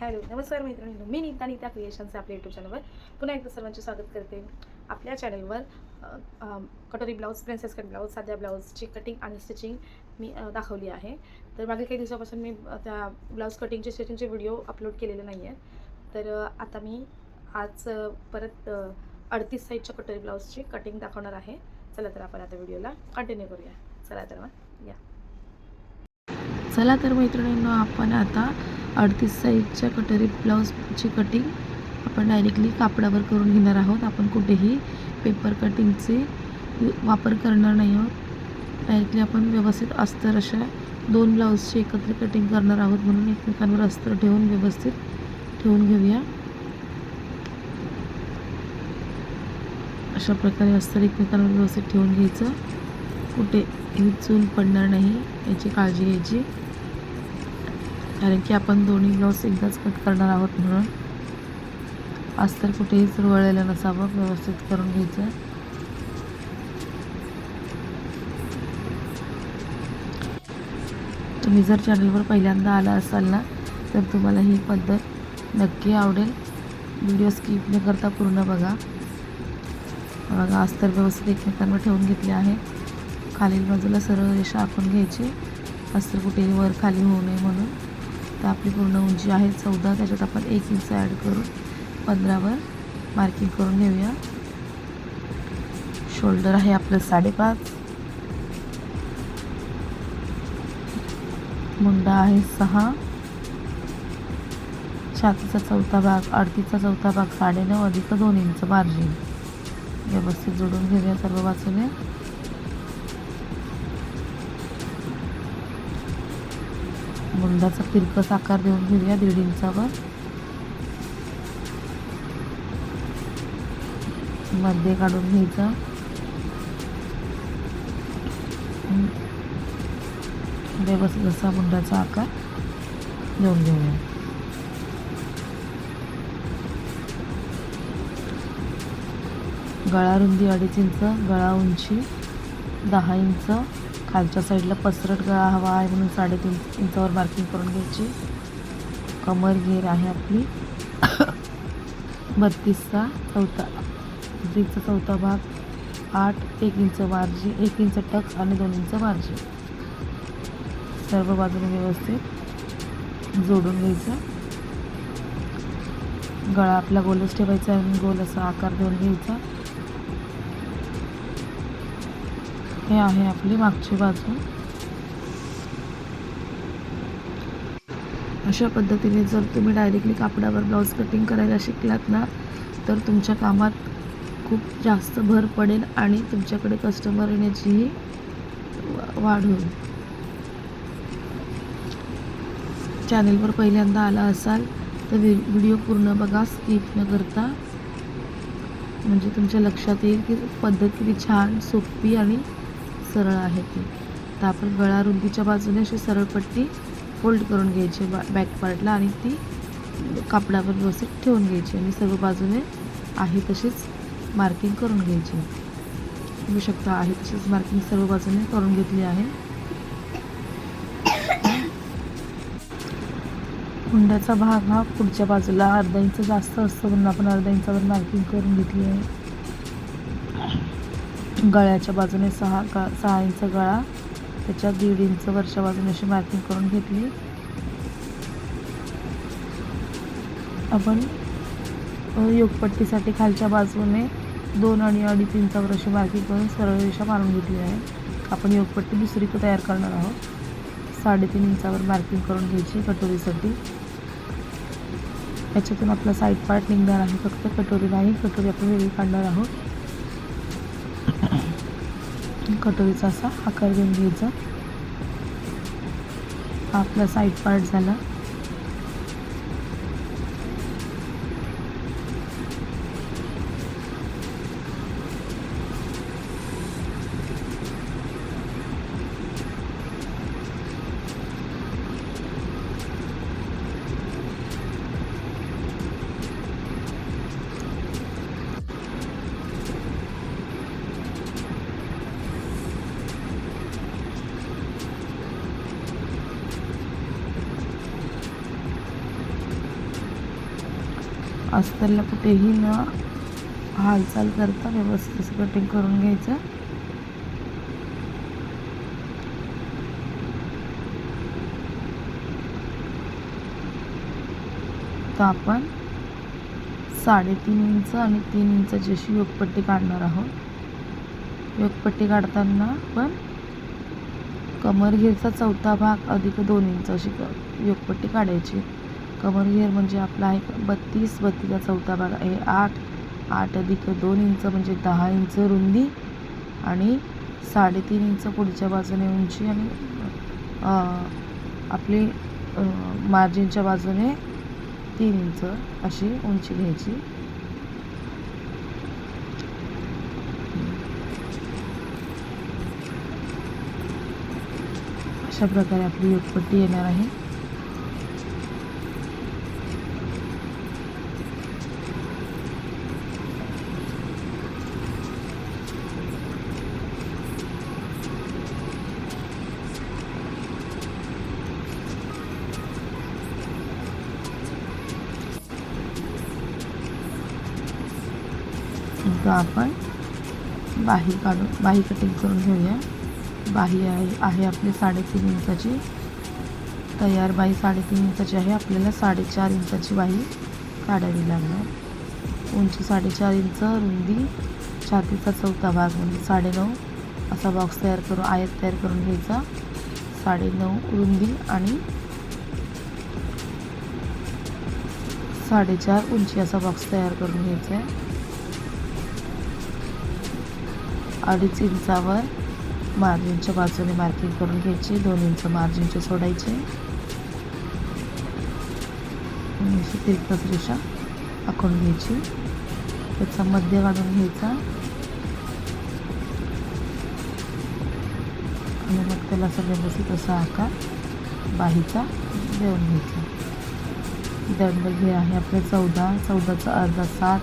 Hello नमस्कार मित्रांनो. मी नीता नीता क्रिएशनचं आपल्या यूट्यूब चॅनलवर पुन्हा एकदा सर्वांचे स्वागत करते. आपल्या चॅनलवर कटोरी ब्लाऊज प्रिन्सेस कट ब्लाऊज साध्या ब्लाऊजची कटिंग आणि स्टिचिंग मी दाखवली आहे. तर मागील काही दिवसापासून मी त्या ब्लाऊज कटिंगचे स्टिचिंगचे व्हिडिओ अपलोड केलेले नाही आहेत तर आता मी आज परत अडतीस साईजच्या कटोरी ब्लाऊजची कटिंग दाखवणार आहे. चला तर आपण आता व्हिडिओला कंटिन्यू करूया. चला तर मग या. चला तर मैत्रिणींनो आपण आता अडतीस साईजच्या कटोरी ब्लाऊजची कटिंग आपण डायरेक्टली कापडावर करून घेणार आहोत. आपण कुठेही पेपर कटिंगचे वापर करणार नाही आहोत. डायरेक्टली आपण व्यवस्थित अस्तर अशा दोन ब्लाऊजची एकत्र कटिंग करणार आहोत म्हणून एकमेकांवर अस्तर ठेवून व्यवस्थित ठेवून घेऊया. अशा प्रकारे अस्तर एकमेकांवर व्यवस्थित ठेवून घ्यायचं. कुठे ही चूल पडणार नाही याची काळजी घ्यायची. कारण की आपण दोन्ही ब्लाऊज एकदाच कट करणार आहोत म्हणून. अस्तर कुठेही चुरवळलेलं नसावं व्यवस्थित करून घ्यायचं. तुम्ही जर चॅनलवर पहिल्यांदा आला असाल ना तर तुम्हाला ही पद्धत नक्की आवडेल. व्हिडिओ स्किप न करता पूर्ण बघा. बघा अस्तर व्यवस्थित एकमेकांवर ठेवून घेतले आहे. खालील बाजूला सरळ रेषा आखून घ्यायची. अस्तर कुठेही वर खाली होऊ नये म्हणून. तर आपली पूर्ण उंची आहे चौदा त्याच्यात आपण एक इंच ॲड करून पंधरावर मार्किंग करून घेऊया. शोल्डर आहे आपलं साडेपाच. मुंडा आहे सहा. छातीचा चौथा भाग आडतीचा चौथा भाग साडेनऊ अधिक दोन इंच मार्जिन व्यवस्थित जोडून घेऊया सर्व बाजूने. मुंडाचा तिरकस आकार देऊन घेऊया दीड इंचावर. मध्ये काढून घ्यायचा. व्यवस्थित असा मुंडाचा आकार देऊन घेऊया. गळा रुंदी अडीच इंच गळा उंची दहा इंच खालच्या साईडला पसरट गळा हवा आहे म्हणून साडेतीन इंचावर मार्किंग करून घ्यायची. कमर घेर आहे आपली. बत्तीसचा चौथा बत्तीसचा चौथा भाग. आठ एक इंच मार्जी एक इंच टक्स आणि दोन इंच मार्जी सर्व बाजूने व्यवस्थित जोडून घ्यायचं. गळा आपला गोलच ठेवायचा आणि गोल असा आकार देऊन घ्यायचा. हे आहे आपली मागची बाजू. अशा पद्धतीने जर तुम्ही डायरेक्टली कापडावर ब्लाऊज कटिंग करायला शिकलात ना तर तुमच्या कामात खूप जास्त भर पडेल आणि तुमच्याकडे कस्टमर येण्याचीही वा- वाढ होईल चॅनेलवर पहिल्यांदा आला असाल तर व्हिडिओ पूर्ण बघा स्किप न करता. म्हणजे तुमच्या लक्षात येईल की पद्धत किती छान सोपी आणि सरळ आहे ती. तर आपण गळा रुंदीच्या बाजूने अशी सरळ पट्टी फोल्ड करून घ्यायची बा बॅक पार्टला आणि ती कापडावर व्यवस्थित ठेवून घ्यायची आणि सर्व बाजूने आहे तशीच मार्किंग करून घ्यायची. बघू शकता आहे तशीच मार्किंग सर्व बाजूने करून घेतली आहे. हुंड्याचा भाग हा पुढच्या बाजूला अर्धा इंच जास्त असतो म्हणून आपण अर्धा इंचावर मार्किंग करून घेतली आहे. गळ्याच्या बाजूने सहा ग सहा इंच गळा त्याच्या दीड इंच वरच्या बाजूने अशी मार्किंग करून घेतली. आपण योगपट्टीसाठी खालच्या बाजूने दोन आणि अडीच इंचावर अशी मार्किंग करून सरळ रेषा मारून घेतली आहे. आपण योगपट्टी दुसरी तयार करणार आहोत. साडेतीन इंचावर मार्किंग करून घ्यायची कटोरीसाठी. याच्यातून आपला साईड पार्ट निघणार आहे. फक्त कटोरी नाही कटोरी आपण वेगळी काढणार आहोत. कटोरीचा असा आकार देऊन घ्यायचा. आपलं आपला साईड पार्ट झाला. अस्तरला कुठेही न हालचाल करता व्यवस्थित कटिंग करून घ्यायचं. तर आपण साडेतीन इंच आणि तीन इंचाची अशी योगपट्टी काढणार आहोत. योगपट्टी काढताना पण कमर घेरचा चौथा भाग अधिक दोन इंच अशी योगपट्टी काढायची. कमर इयर म्हणजे आपला आहे बत्तीस बत्तीसचा चौथा भाग आहे. आठ आठ अधिक दोन इंच म्हणजे दहा इंच रुंदी आणि साडेतीन इंच पुढच्या बाजूने उंची आणि आपली मार्जिनच्या बाजूने तीन इंच अशी उंची घ्यायची. अशा प्रकारे आपली योगपट्टी येणार आहे. सुद्धा आपण बाही काढून बाही कटिंग करून घेऊया. बाही आहे आहे आपली साडेतीन इंचाची. तयार बाही साडेतीन इंचाची आहे. आपल्याला साडेचार इंचाची बाही काढावी लागणार. उंची साडेचार इंच रुंदी छातीचा चौथा भाग म्हणजे साडेनऊ. असा बॉक्स तयार करून आयत तयार करून घ्यायचा. साडेनऊ रुंदी आणि साडेचार उंची असा बॉक्स तयार करून घ्यायचा आहे. अडीच इंचावर मार्जिनच्या बाजूने मार्किंग करून घ्यायची. दोन इंच मार्जिनचे सोडायचे. अशी तिरकस रेषा आखून घ्यायची. त्याचा मध्य काढून घ्यायचा. आणि मग त्याला असं व्यवस्थित असा आकार बाहीचा देऊन घ्यायचा. दंड हे आहे आपले चौदा. चौदाचा अर्धा सात.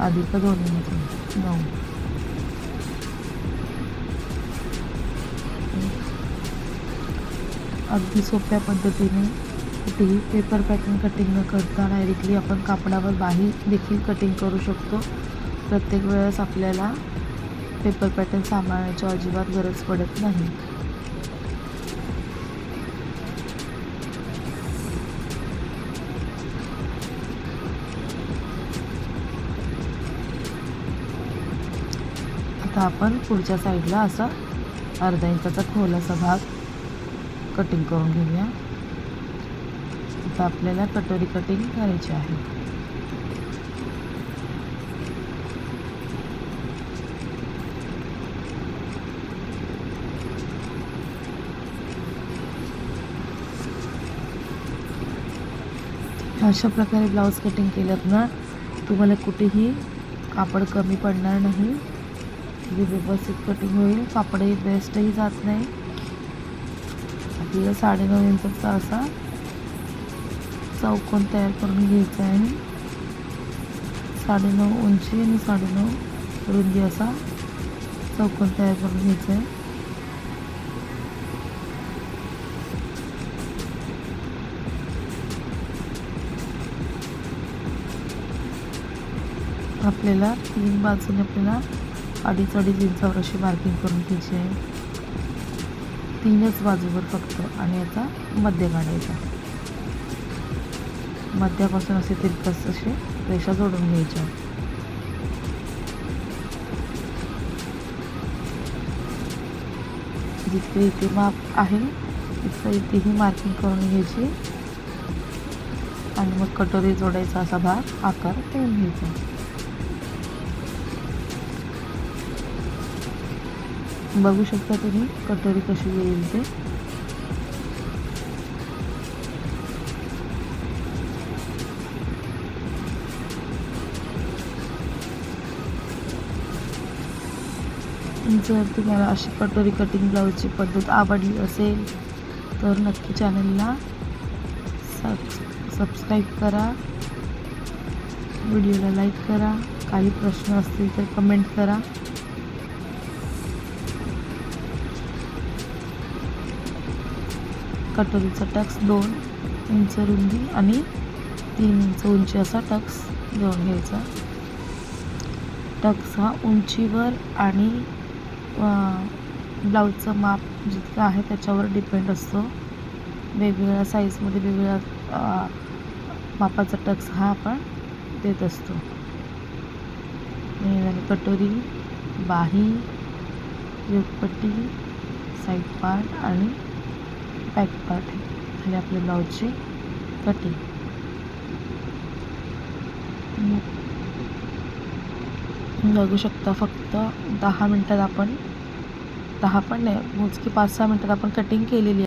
अधिक दोन इंच नऊ. अगदी सोप्या पद्धतीने कुठेही पेपर पॅटर्न कटिंग न करता डायरेक्टली आपण कापडावर बाही देखील कटिंग करू शकतो. प्रत्येक वेळेस आपल्याला पेपर पॅटर्न सांभाळण्याची अजिबात गरज पडत नाही. आता आपण पुढच्या साईडला असा अर्धा इंचाचा खोल असा भाग कटिंग करून घेऊया. आता आपल्याला कटोरी कटिंग करायची आहे. अशा प्रकारे ब्लाऊज कटिंग केलं ना तुम्हाला कुठेही कापड कमी पडणार नाही. व्यवस्थित कटिंग होईल कापडही बेस्टही जात नाही. आपल्याला साडेनऊ इंचाचा असा चौकोन तयार करून घ्यायचा आहे. साडेनऊ उंची आणि साडेनऊ रुंदी असा चौकोन तयार करून घ्यायचा आहे. आपल्याला तीन बाजूने आपल्याला अडीच अडीच इंचावर अशी मार्किंग करून घ्यायची आहे. तीनच बाजूवर फक्त आणि याचा मध्य काढायचा मध्यापासून असे तिरकस असे रेषा जोडून घ्यायच्या. जितके इथे माप आहे तितकं इथेही मार्किंग करून घ्यायची. आणि मग कटोरी जोडायचा असा भाग आकार देऊन घ्यायचा. बघू शकता तुम्ही कटोरी कशी येईल ते. जर तुम्हाला अशी कटोरी कटिंग ब्लाऊजची पद्धत आवडली असेल तर नक्की चॅनलला सब सबस्क्राईब करा. व्हिडिओला लाईक करा. काही प्रश्न असतील तर कमेंट करा. कटोरीचा टक्स दोन इंच रुंदी आणि तीन इंच उंची असा टक्स घेऊन घ्यायचा. टक्स हा उंचीवर आणि ब्लाऊजचं माप जितकं आहे त्याच्यावर डिपेंड असतो. वेगवेगळ्या साईजमध्ये वेगवेगळ्या मापाचा टक्स हा आपण देत असतो. कटोरी बाही योगपट्टी साईड पार्ट आणि पॅक पार्ट आणि आपल्या ब्लाऊजचे कटिंग. बघू शकता फक्त दहा मिनटात आपण दहा पण नाही मोजकी पाच सहा मिनटात आपण कटिंग केलेली आहे.